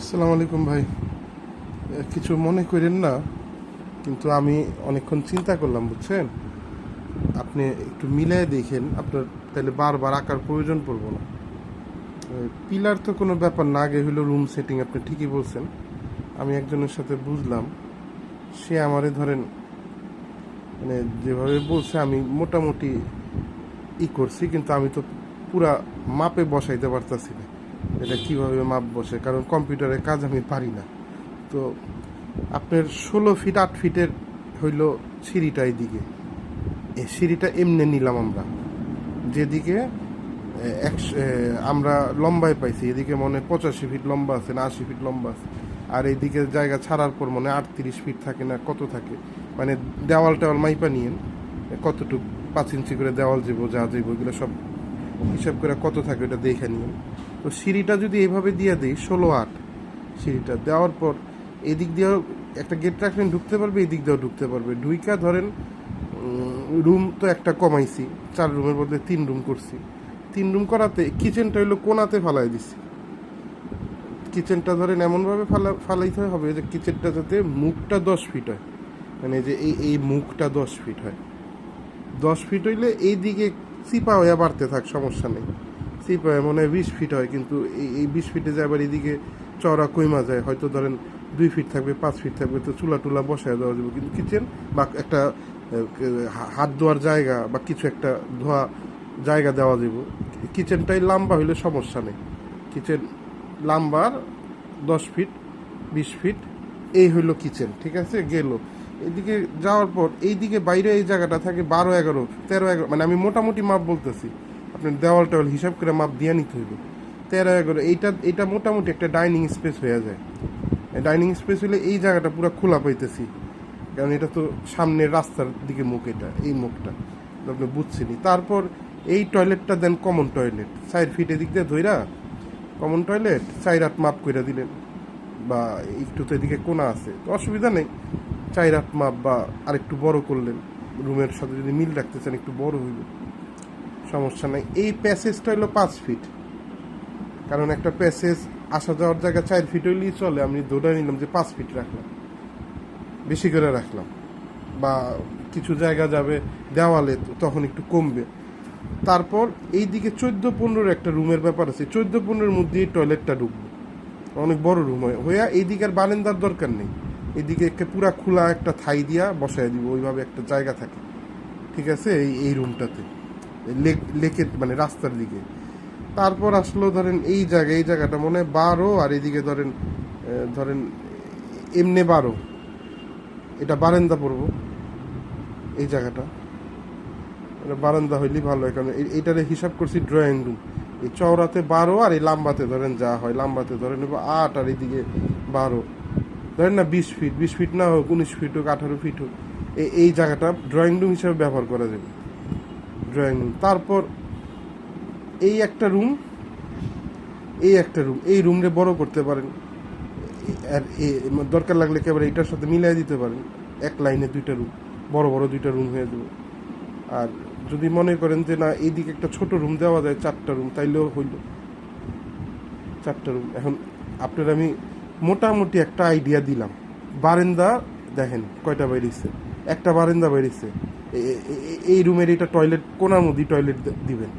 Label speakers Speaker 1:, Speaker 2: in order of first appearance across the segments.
Speaker 1: আসসালামু আলাইকুম ভাই। কিছু মনে করেন না, কিন্তু আমি অনেকক্ষণ চিন্তা করলাম, বুঝছেন? আপনি একটু মিলাই দেখেন, আপনার তাহলে বারবার আঁকার প্রয়োজন পড়ব না। পিলার তো কোনো ব্যাপার না, আগে হলো রুম সেটিং আপনি ঠিকই বলছেন। আমি একজনের সাথে বুঝলাম, সে আমারে ধরেন মানে যেভাবে বলছে, আমি মোটামুটি ই করছি, কিন্তু আমি তো পুরা মাপে বসাইতে পারতাছি না। এটা কীভাবে মাপ বসে কারণ কম্পিউটারের কাজ আমি পারি না। তো আপনার ষোলো ফিট আট ফিটের হইল সিঁড়িটা এইদিকে এই সিঁড়িটা এমনি নিলাম আমরা। যেদিকে একশো আমরা লম্বায় পাইছি। এদিকে মনে পঁচাশি ফিট লম্বা আছে না আশি ফিট লম্বা আছে। আর এইদিকে জায়গা ছাড়ার পর মনে আটত্রিশ ফিট থাকে না, কত থাকে? মানে দেওয়াল টেওয়াল মাইপা নিয়েন, কতটুকু পাঁচ ইঞ্চি করে দেওয়াল যাব যা যাব এগুলো সব হিসাব করে কত থাকে ওটা দেখে নিন তো সিঁড়িটা যদি এভাবে দিয়ে দিই, ষোলো আট সিঁড়িটা দেওয়ার পর এদিক দিয়েও একটা গেট রাখলেন ঢুকতে পারবে, এদিক দিয়েও ঢুকতে পারবে। ঢুইকা ধরেন রুম তো একটা কমাইছি, চার রুমের বদলে তিন রুম করছি। তিন রুম করাতে কিচেনটা হইল কোনাতে ফালাই দিছি। কিচেনটা ধরেন এমনভাবে ফালা, ফালাইতে হবে যে কিচেনটা যাতে মুখটা দশ ফিট হয়। মানে যে এই এই মুখটা দশ ফিট হয়। দশ ফিট হইলে এই দিকে চিপা হয়ে বাড়তে থাক, সমস্যা নেই। চিপা হয়ে মনে হয় বিশ ফিট হয়, কিন্তু এই বিশ ফিটে যায় আবার এদিকে চওড়া কইমা যায়, হয়তো ধরেন দুই ফিট থাকবে, পাঁচ ফিট থাকবে, তো চুলা টুলা বসায় দেওয়া যাবে। কিন্তু কিচেন বা একটা হাত ধোয়ার জায়গা বা কিছু একটা ধোয়া জায়গা দেওয়া যাব। কিচেনটাই লম্বা হইলে সমস্যা নেই। কিচেন লাম্বার, দশ ফিট বিশ ফিট এই হইল কিচেন ঠিক আছে? গেল। এদিকে যাওয়ার পর, এইদিকে বাইরে এই জায়গাটা থাকে বারো, এগারো, তেরো, এগারো মানে আমি মোটামুটি মাপ বলতেছি। আপনার দেওয়াল টেওয়াল হিসাব করে মাপ দিয়ে নিতে হইব। তেরো এগারো এইটা এটা মোটামুটি একটা ডাইনিং স্পেস হয়ে যায়। ডাইনিং স্পেস হলে এই জায়গাটা পুরো খোলা পাইতেছি। কারণ এটা তো সামনের রাস্তার দিকে মুখ এটা, এই মুখটা। আপনি বুঝছেনই। তারপর এই টয়লেটটা then common toilet side feet এদিক দিয়ে ধইরা কমন টয়লেট চার আট মাপ করে দিলেন। বা একটু তো এদিকে কোনা আছে। তো অসুবিধা নেই। চার আট মাপ বা আরেকটু বড় করলেন। রুমের সাথে যদি মিল রাখতে চান একটু বড় হইল সমস্যা নাই। এই প্যাসেজটা হলো পাঁচ ফিট কারণ একটা প্যাসেজ আসা যাওয়ার জায়গা চার ফিট হইলেই চলে। আমি ধরে নিলাম যে পাঁচ ফিট রাখলাম। বেশি করে রাখলাম। বা কিছু জায়গা যাবে দেওয়ালে তখন একটু কমবে। তারপর এই দিকে চোদ্দ পনেরোর একটা রুমের ব্যাপার আছে। চোদ্দ পনেরোর মধ্যে এই টয়লেটটা ঢুকবে। অনেক বড় রুম হয়। হইয়া এইদিকে আর বারেন্দার দরকার নেই। এদিকে একটা পুরা খোলা একটা থাই দিয়া বসায় দিব। ওইভাবে একটা জায়গা থাকে। ঠিক আছে? এই এই রুমটাতে লেক লেকের মানে রাস্তার দিকে। তারপর আসলো ধরেন এই জায়গা এই জায়গাটা মনে হয় বারো, আর এদিকে ধরেন ধরেন এমনি বারো। এটা বারান্দা পড়ব, এই জায়গাটা। এটা বারান্দা হইলেই ভালো হয়, কারণ এ- এইটারে হিসাব করছি ড্রয়িং রুম এই চওড়াতে বারো আর এই লাম্বাতে ধরেন যা হয়, লাম্বাতে ধরেন আট, আর এইদিকে বারো। ধরেন না বিশ ফিট বিশ ফিট না হোক, উনিশ ফিট হোক, আঠারো ফিট হোক এই জায়গাটা ড্রয়িং রুম হিসাবে ব্যবহার করা যাবে। Drawing room. তারপর এই একটা রুম, এই একটা রুম, এই রুমরে বড় করতে পারেন। আর এ- দরকার লাগলে একেবারে এটার সাথে মিলাই দিতে পারেন। এক লাইনে দুইটা রুম, বড় বড় দুইটা রুম হয়ে যাবে। আর যদি মনে করেন যে না, এইদিকে একটা ছোট রুম দেওয়া যায়, চারটা রুম, তাইলেও হইল। চারটা রুম। এখন আপনার আমি মোটামুটি একটা আইডিয়া দিলাম। বারেন্দা দেখেন কয়টা বাইরেছে একটা বারেন্দা বাইরেছে এই রুমের এটা টয়লেট কোনার মধ্যে টয়লেট দিবেন।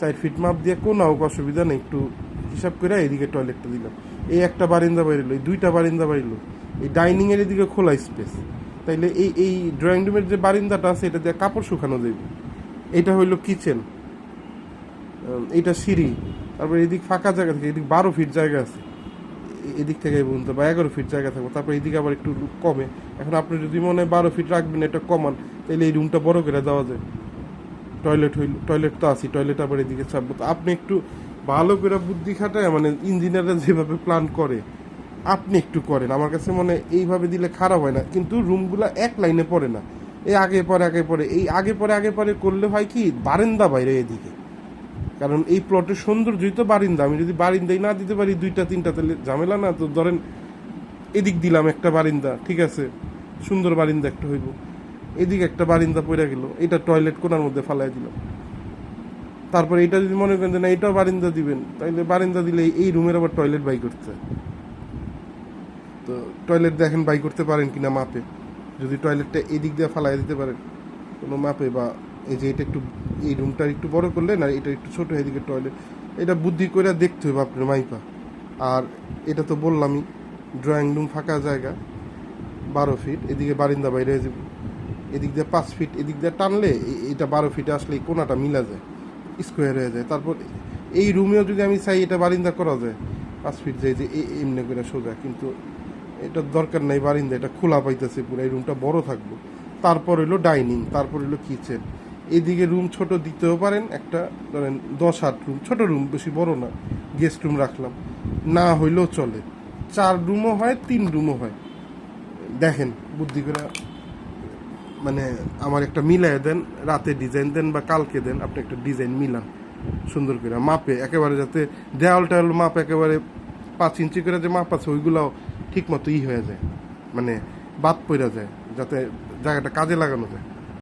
Speaker 1: সাইড ফিট মাপ দিয়ে কোনা অসুবিধা নেই, একটু হিসাব করে এদিকে টয়লেটটা দিলাম। এই একটা বারিন্দা বাইরিল এই দুইটা বারিন্দা বাইরিল এই ডাইনিং এর এদিকে খোলা স্পেস তাইলে এই এই ড্রয়িং রুমের যে বারিন্দাটা আছে, এটা দিয়ে কাপড় শুকানো যাবে এটা হইল কিচেন এটা সিঁড়ি। তারপর এদিক ফাঁকা জায়গা থেকে, এদিক বারো ফিট জায়গা আছে। এদিক থেকে পর্যন্ত বা এগারো ফিট জায়গা থাকবে, তারপর এদিকে আবার একটু কমে। এখন আপনি যদি মনে হয় বারো ফিট রাখবেন, এটা কমান তাহলে এই রুমটা বড় করে দেওয়া যায়। টয়লেট হইল টয়লেট তো আছে টয়লেট আবার এদিকে চাপবো তো আপনি একটু ভালো করে বুদ্ধি খাটায় মানে ইঞ্জিনিয়াররা যেভাবে প্ল্যান করে, আপনি একটু করেন। আমার কাছে মনে এইভাবে দিলে খারাপ হয় না। কিন্তু রুমগুলা এক লাইনে পড়ে না। এই আগে পরে আগে পরে, এই আগে পরে আগে পরে করলে হয় কি, বারেন্দা বাইরে এদিকে। কারণ এই প্লটের সৌন্দর্যই তো বারিন্দা। আমি যদি বারিন্দাই না দিতে পারি, দুইটা তিনটা তাহলে ঝামেলা না, তো ধরেন এদিক দিলাম একটা বারিন্দা, ঠিক আছে? সুন্দর বারিন্দা একটা হইব। এদিকে একটা বারিন্দা পড়ে গেল, এটা টয়লেট কোনার মধ্যে ফালাই দিলাম। তারপর এটা যদি মনে করেন না, এটাও বারিন্দা দিবেন, তাইলে বারিন্দা দিলে এই রুমের আবার টয়লেট বাই করতে। তো টয়লেট দেখেন বাই করতে পারেন কিনা মাপে। যদি টয়লেটটা এদিক দিয়ে ফালাই দিতে পারেন, কোনো মাপে বা এই যে এটা একটু, এই রুমটা একটু বড় করলে না, এটা একটু ছোট, এদিকে টয়লেট এটা বুদ্ধি করে দেখতে হবে আপনার মাইপা। আর এটা তো বললামই ড্রয়িং রুম ফাঁকা জায়গা, বারো ফিট এদিকে বারিন্দা বাইরে হয়ে যাবে। এদিক দিয়ে পাঁচ ফিট এদিক দিয়ে টানলে এটা বারো ফিটে আসলে কোনাটা মিলা যায় স্কোয়ার হয়ে যায়। তারপর এই রুমেও যদি আমি চাই এটা বারিন্দা করা যায়, পাঁচ ফিট যায় যে এমনি করে সোজা। কিন্তু এটার দরকার নাই বারিন্দা, এটা খোলা পাইতেছে পুরো, এই রুমটা বড় থাকব। তারপর হইল ডাইনিং তারপর হইল কিচেন এদিকে রুম ছোট দিতেও পারেন, একটা ধরেন দশ আট রুম ছোট রুম বেশি বড় না গেস্ট রুম রাখলাম। না হইলেও চলে। চার রুমও হয়, তিন রুমও হয়। দেখেন, বুদ্ধি করে মানে আমার একটা মিলায় দেন, রাতে ডিজাইন দেন বা কালকে দেন, আপনি একটা ডিজাইন মিলান, সুন্দর করে। মাপে, একেবারে যাতে দেওয়াল টেওয়াল মাপ একেবারে পাঁচ ইঞ্চি করে যে মাপ আছে, ওইগুলাও ঠিক মতো ই হয়ে যায়। মানে বাদ পড়া যায়, যাতে জায়গাটা কাজে লাগানো যায়।